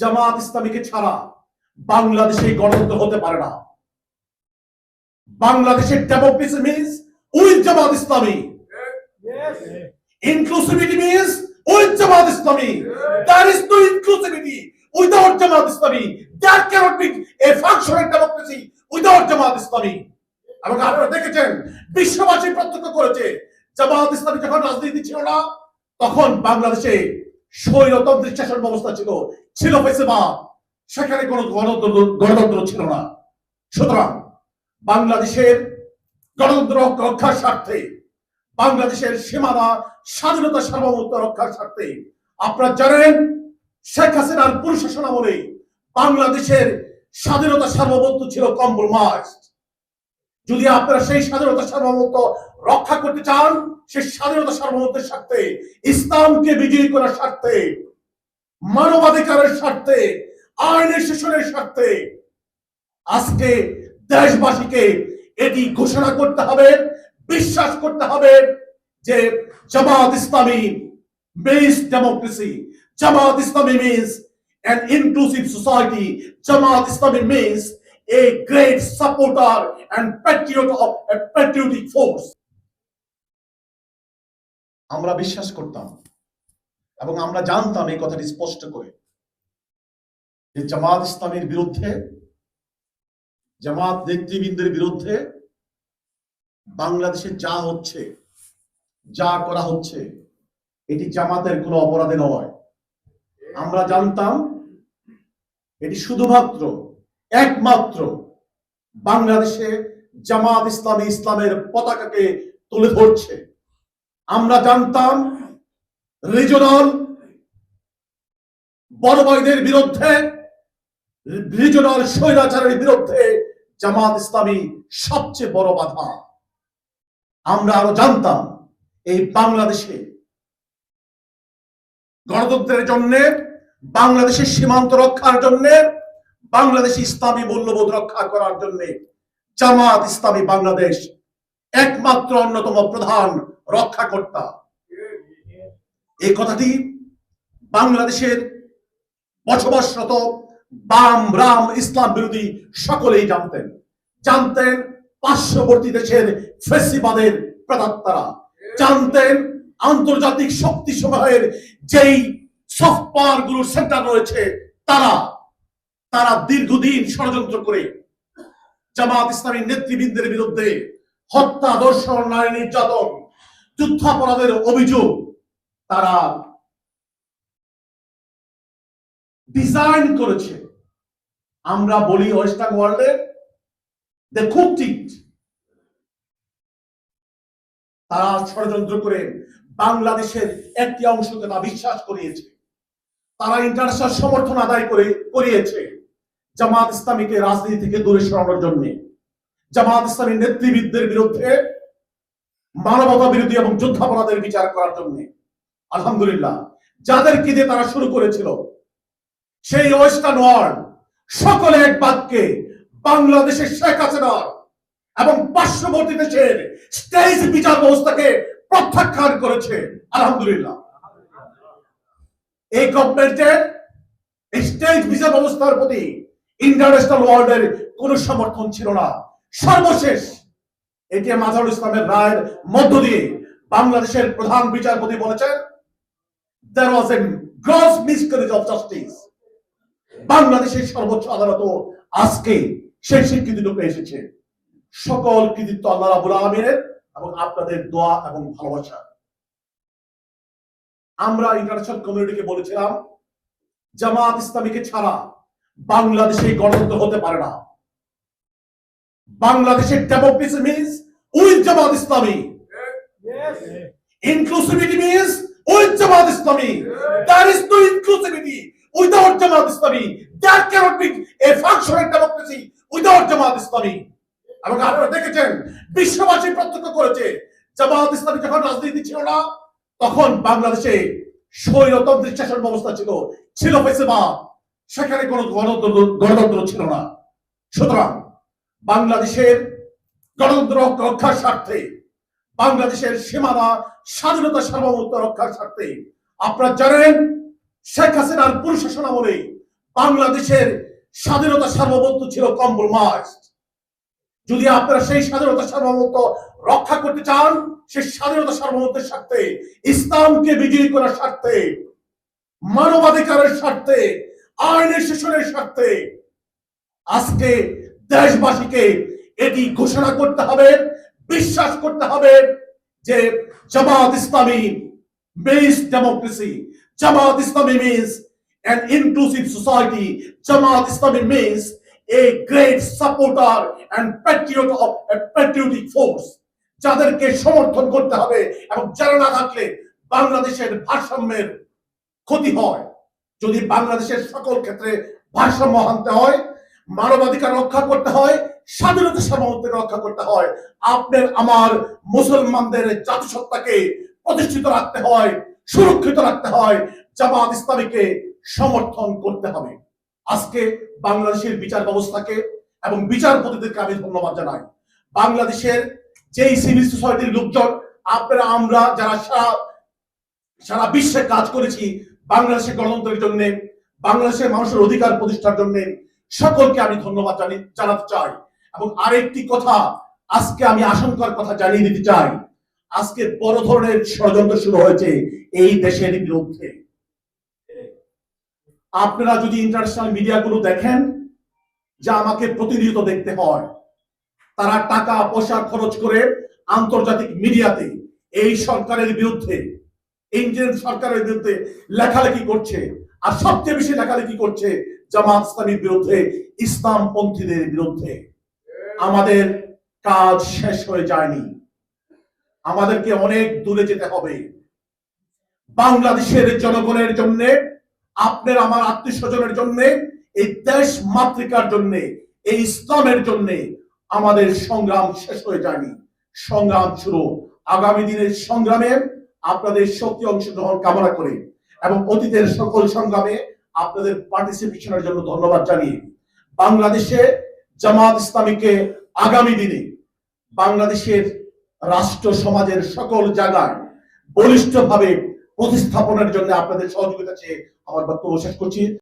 জামাত ইসলামীকে ছাড়া বাংলাদেশে গণতন্ত্র হতে পারে না। বাংলাদেশের democracy means with Jamaat Islami. Inclusivity means with Jamaat Islami. There is no inclusivity without Jamaat Islami. There can't be a function of democracy without Jamaat Islami. এবং আপনারা দেখেছেন, বিশ্ববাসী প্রত্যক্ষ করেছে, জামাত ইসলামী যখন রাজনীতি ছিল না, তখন বাংলাদেশে স্বৈরতন্ত্রের শাসন ব্যবস্থা ছিল ছিল ফেসিবাদ। সেখানে কোনো গণতন্ত্র গণতন্ত্র ছিল না। সুতরাং বাংলাদেশের গণতন্ত্র রক্ষার স্বার্থে, বাংলাদেশের সীমানা স্বাধীনতা সার্বভৌমত্ব রক্ষার স্বার্থে, আপনারা জানেন, শেখ হাসিনার প্রশাসন আমলে বাংলাদেশের স্বাধীনতা সার্বভৌমত্ব ছিল কম্প্রোমাইজ যদি আপনারা সেই স্বাধীনতা সার্বভৌমত্ব রক্ষা করতে চান, সেই স্বাধীনতা সার্বভৌমত্বের স্বার্থে, ইসলামকে বিজয়ী করার স্বার্থে, মানবাধিকারের স্বার্থে আইনের শাসনের স্বার্থে, আজকে দেশবাসীকে এটি ঘোষণা করতে হবে, বিশ্বাস করতে হবে যে Jamaat Islami means democracy Jamaat Islami means an inclusive society, Jamaat Islami means a great supporter and patriot of a patriotic force. আমরা বিশ্বাস করতাম এবং আমরা জানতাম এই কথাটি স্পষ্ট করে যে জামাত ইসলামের বিরুদ্ধে, জামাত নেতৃবৃন্দের বিরুদ্ধে বাংলাদেশে যা হচ্ছে, যা করা হচ্ছে, এটি জামাতের কোনো অপরাধে নয়। আমরা জানতাম এটি শুধুমাত্র, একমাত্র বাংলাদেশে জামাত ইসলামী ইসলামের পতাকাকে তুলে ধরছে। আমরা জানতাম, রিজনাল বড় বিরুদ্ধে, রিজনাল স্বৈরাচারের বিরুদ্ধে জামাত ইসলামী সবচেয়ে বড় বাধা। আমরা আরও জানতাম, এই বাংলাদেশে গণতন্ত্রের জন্য, বাংলাদেশের সীমান্ত রক্ষার জন্য বাংলাদেশ ইসলামী মূল্যবোধ রক্ষা করার জন্য জামাত ইসলামী বাংলাদেশ একমাত্র অন্যতম প্রধান রক্ষাকর্তা। এই কথাটি বাংলাদেশের বসবাসরত বাম রাম ইসলাম বিরোধী সকলেই জানতেন। জানতেন পার্শ্ববর্তী দেশের ফেসিবাদের প্রেতাত্মারা জানতেন আন্তর্জাতিক শক্তি সমূহের যেই সফট পাওয়ারগুলোর সেন্টার রয়েছে তারা। তারা দীর্ঘদিন ষড়যন্ত্র করে জামাত ইসলামী নেতৃবৃন্দের বিরুদ্ধে হত্যা দর্শন নারী নির্যাতন, যুদ্ধাপরাধের অভিযোগ তারা ডিজাইন করেছে। আমরা বলি ওয়েস্টার্ন ওয়ার্ল্ডে দে ইট তারা ষড়যন্ত্র করে বাংলাদেশের একটি অংশকে তা বিশ্বাস করিয়েছে। তারা ইন্টারন্যাশনাল সমর্থন আদায় করে, করিয়েছে। জামাত ইসলামীকে রাজনীতি থেকে দূরে সরানোর জন্য, জামাত ইসলামী নেতৃবৃন্দের বিরুদ্ধে মানবতা বিরোধী এবং যুদ্ধাপরাধের বিচার করার জন্য, আলহামদুলিল্লাহ যাদেরকে দিয়ে তারা শুরু করেছিল, সেই ওয়েস্টার্ন ওয়ার্ল্ড, সকলে এক বাক্যে বাংলাদেশের শেখ হাসিনার এবং পার্শ্ববর্তী দেশের স্টেজ বিচার ব্যবস্থাকে প্রত্যাখ্যান করেছে, আলহামদুলিল্লাহ। এই গভর্নমেন্টের স্টেজ বিচার ব্যবস্থার প্রতি ইন্টারন্যাশনাল ওয়ার্ল্ডের কোন সমর্থন ছিল না। সর্বশেষ এটি মাজারুল ইসলামের রায়ের মধ্য দিয়ে বাংলাদেশের প্রধান বিচারপতি বলেছেন, there was a gross miscarriage of justice. বাংলাদেশের সর্বোচ্চ আদালত আজকে সেই স্বীকৃতিটুকু এসেছে সকল কৃতিত্ব আল্লাহ রাবুল আলমিনের এবং আপনাদের দোয়া এবং ভালোবাসা। আমরা ইন্টারন্যাশনাল কমিউনিটিকে বলেছিলাম, জামাত ইসলামীকে ছাড়া বাংলাদেশে গণতন্ত্র হতে পারে না। বাংলাদেশের democracy means with Jamaat Islami. Inclusivity means with Jamaat Islami. There is no inclusivity without Jamaat Islami. There can't be a function democracy without Jamaat Islami. এবং আপনারা দেখেছেন, বিশ্ববাসী প্রত্যক্ষ করেছে, জামাত ইসলামী যখন রাজনীতি ছিল না, তখন বাংলাদেশে স্বৈরতন্ত্রী শাসন ব্যবস্থা ছিল। ছিল ফেসেবাদ। সেখানে কোনো গণতন্ত্র ছিল না। সুতরাং বাংলাদেশের গণতন্ত্র রক্ষার স্বার্থে, বাংলাদেশের সীমানা স্বাধীনতা সার্বভৌমত্ব রক্ষার স্বার্থে, আপনারা জানেন শেখ হাসিনার প্রশাসন আমলে বাংলাদেশের স্বাধীনতা সার্বভৌমত্ব ছিল কম্প্রোমাইজ যদি আপনারা সেই স্বাধীনতা সার্বভৌমত্ব রক্ষা করতে চান, সেই স্বাধীনতা সার্বভৌমত্বের স্বার্থে, ইসলামকে বিজয়ী করার স্বার্থে, মানবাধিকারের স্বার্থে আইনের শাসনের স্বার্থে আজকে দেশবাসীকে এটি ঘোষণা করতে হবে, বিশ্বাস করতে হবে যে Jamaat Islami means democracy Jamaat Islami means an inclusive society Jamaat Islami means great supporter and patriot of a patriotic force যাদেরকে সমর্থন করতে হবে এবং যারা না থাকলে বাংলাদেশের ভারসাম্যের ক্ষতি হয়। যদি বাংলাদেশের সকল ক্ষেত্রে ভারসাম্য আনতে হয়, মানবাধিকার রক্ষা করতে হয়, স্বাধীনতা সার্বভৌমত্ব রক্ষা করতে হয় আপনার আমার মুসলমানদের জাতিসত্তাকে প্রতিষ্ঠিত রাখতে হয়, সুরক্ষিত রাখতে হয়, জামাত ইসলামীকে সমর্থন করতে হবে। আজকে বাংলাদেশের বিচার ব্যবস্থাকে এবং বিচারপতিদেরকে আমি ধন্যবাদ জানাই। বাংলাদেশের যেই সিভিল সোসাইটির লোকজন, আপনারা, আমরা যারা সারা সারা বিশ্বে কাজ করেছি বাংলাদেশের গণতন্ত্রের জন্য, বাংলাদেশের মানুষের অধিকার প্রতিষ্ঠার জন্য সকলকে আমি ধন্যবাদ জানি, জানাতে চাই। এবং আরেকটি কথা, আজকে আমি আশঙ্কার কথা জানিয়ে দিতে চাই, আজকে বড় ধরনের ষড়যন্ত্র শুরু হয়েছে এই দেশের বিরুদ্ধে। আপনারা যদি ইন্টারন্যাশনাল মিডিয়াগুলো দেখেন, যা আমাকে প্রতিনিয়ত দেখতে হয়, তারা টাকা পয়সা খরচ করে আন্তর্জাতিক মিডিয়াতে এই সরকারের বিরুদ্ধে ইন্ডিয়ান সরকারের বিরুদ্ধে লেখালেখি করছে। আর সবচেয়ে বেশি লেখালেখি করছে জামাত ইসলামীর বিরুদ্ধে ইসলাম পন্থীদের বিরুদ্ধে। আমাদের কাজ শেষ হয়ে যায়নি। আমাদেরকে অনেক দূরে যেতে হবে। বাংলাদেশের জনগণের জন্য, আপনার আমার আত্মীয় স্বজনের জন্য, এই দেশ মাতৃকার জন্য, এই ইসলামের জন্য আমাদের সংগ্রাম শেষ হয়ে যায়নি। সংগ্রাম শুরু। আগামী দিনের সংগ্রামে আপনাদের শক্তি অংশগ্রহণ কামনা করে এবং অতীতের সকল সংগ্রামে আপনাদের পার্টিসিপেশনের জন্য ধন্যবাদ জানিয়ে বাংলাদেশে জামাত ইসলামীকে আগামী দিনে বাংলাদেশের রাষ্ট্র সমাজের সকল জায়গায় বলিষ্ঠভাবে প্রতিস্থাপনের জন্য আপনাদের সহযোগিতা চেয়ে আমার বক্তব্য শেষ করছি।